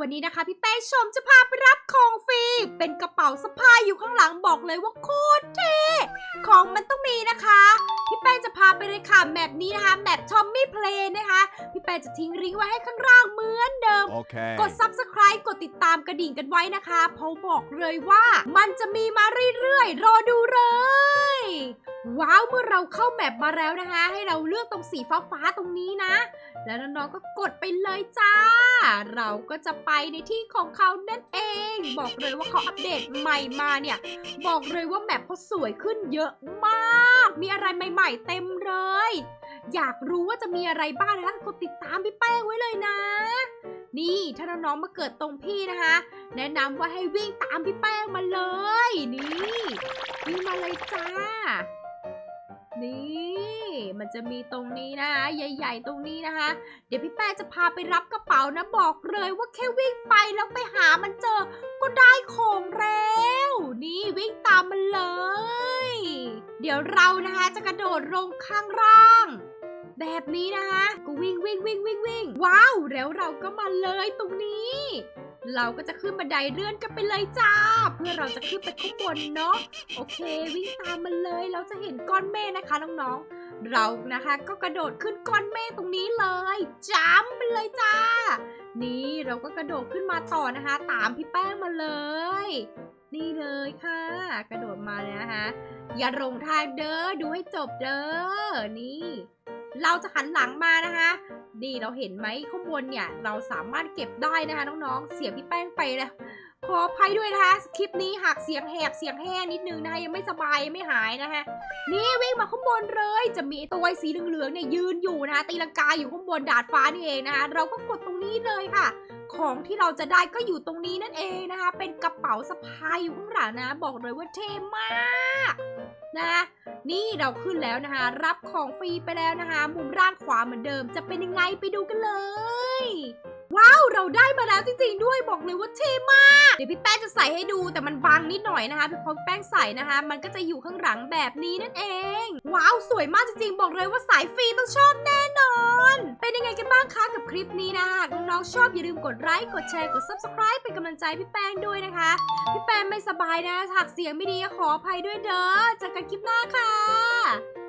วันนี้นะคะ พี่แป้งชมจะพาไปรับของฟรี เป็นกระเป๋าสะพายอยู่ข้างหลังบอกเลยว่าโคตรเท่ของมันต้องมีนะคะ พี่แป้งจะพาไปเลยค่ะแมปนี้นะคะแมปทอมมี่เพลย์นะคะ พี่แป้งจะทิ้งลิงก์ไว้ให้ข้างล่างเหมือนเดิม Okay. กด subscribe กดติดตามกระดิ่งกันไว้นะคะเพราะบอกเลยว่ามันจะมีมาเรื่อยๆรอดูเลย ว้าวเมื่อเราเข้าแมปมาแล้วนะคะ ให้เราเลือกตรงสีฟ้าๆตรงนี้นะ แล้วน้องๆก็กดไปเลยจ้า เราก็จะไปในที่ของเขานั่นเอง บอกเลยว่าเขาอัปเดตใหม่มาเนี่ย บอกเลยว่าแมปเขาสวยขึ้นเยอะมาก มีอะไรใหม่ ๆ เต็มเลย อยากรู้ว่าจะมีอะไรบ้างนะคะกดติดตามพี่แป้งไว้เลยนะนี่ถ้าน้องๆมาเกิดตรงพี่นะคะ แนะนำว่าให้วิ่งตามพี่แป้งมาเลย นี่วิ่งมาเลยจ้า นี่ มันจะมีตรงนี้นะคะใหญ่ ๆ ตรงนี้นะคะ เดี๋ยวพี่แป้จะพาไปรับกระเป๋านะบอกเลยว่าแค่วิ่งไปแล้วไปหามันเจอ ก็ได้ของแล้ว นี่วิ่งตามมันเลย เดี๋ยวเรานะคะจะกระโดดลงข้างล่าง แบบนี้นะคะก็วิ่งวิ่งวิ่งวิ่งวิ่งว้าวแล้วเราก็มาเลยตรงนี้ เราก็จะขึ้นบันไดเลื่อนกันไปเลยจ้า เพื่อเราจะขึ้นไปข้างบนเนาะโอเค วิ่งตามมันเลย เราจะเห็นก้อนเมฆนะคะน้องๆ เรานะคะก็กระโดดขึ้นก้อนเมฆตรงนี้เลยจ้ำไปเลยจ้า นี่เราก็กระโดดขึ้นมาต่อนะคะ ตามพี่แป้งมาเลย นี่เลยค่ะ กระโดดมาเลยนะคะอย่าหลงทางเด้อดูให้จบเด้อนี่เราจะหันหลังมานะคะ นี่เราเห็นไหมข้างบนเนี่ยเราสามารถเก็บได้นะคะน้องๆ เสียงพี่แป้งไปแล้วขออภัยด้วยนะคะคลิปนี้หักเสียงแหบเสียงแห้งนิดนึงนะคะยังไม่สบายยังไม่หายนะคะนี่วิ่งมาข้างบนเลย จะมีตัวสีเหลืองๆเนี่ยยืนอยู่นะคะตีลังกาอยู่ข้างบนดาดฟ้านี่เองนะคะเราก็กดตรงนี้เลยค่ะ ของที่เราจะได้ก็อยู่ตรงนี้นั่นเองนะคะ เป็นกระเป๋าสะพายอยู่ข้างหลังนะ บอกเลยว่าเท่มากนะคะ นี่เราขึ้นแล้วนะคะ รับของฟรีไปแล้วนะคะ มุมล่างขวาเหมือนเดิม จะเป็นยังไงไปดูกันเลย ว้าว เราได้มาแล้วจริงๆด้วยบอกเลยว่าเท่มาก เดี๋ยวพี่แป้งจะใส่ให้ดูแต่มันบังนิดหน่อยนะคะพี่พอแป้งใส่นะคะ มันก็จะอยู่ข้างหลังแบบนี้นั่นเอง ว้าว สวยมากจริงๆ บอกเลยว่าสายฟรีต้องชอบแน่นอน ยังไงกันบ้างคะกับคลิปนี้นะหากน้องๆชอบอย่าลืมกดไลค์กดแชร์กด subscribe เป็นกำลังใจพี่แป้งด้วยนะคะ พี่แป้งไม่สบายนะหากเสียงไม่ดีขออภัยด้วยเด้อเจอกันคลิปหน้าค่ะ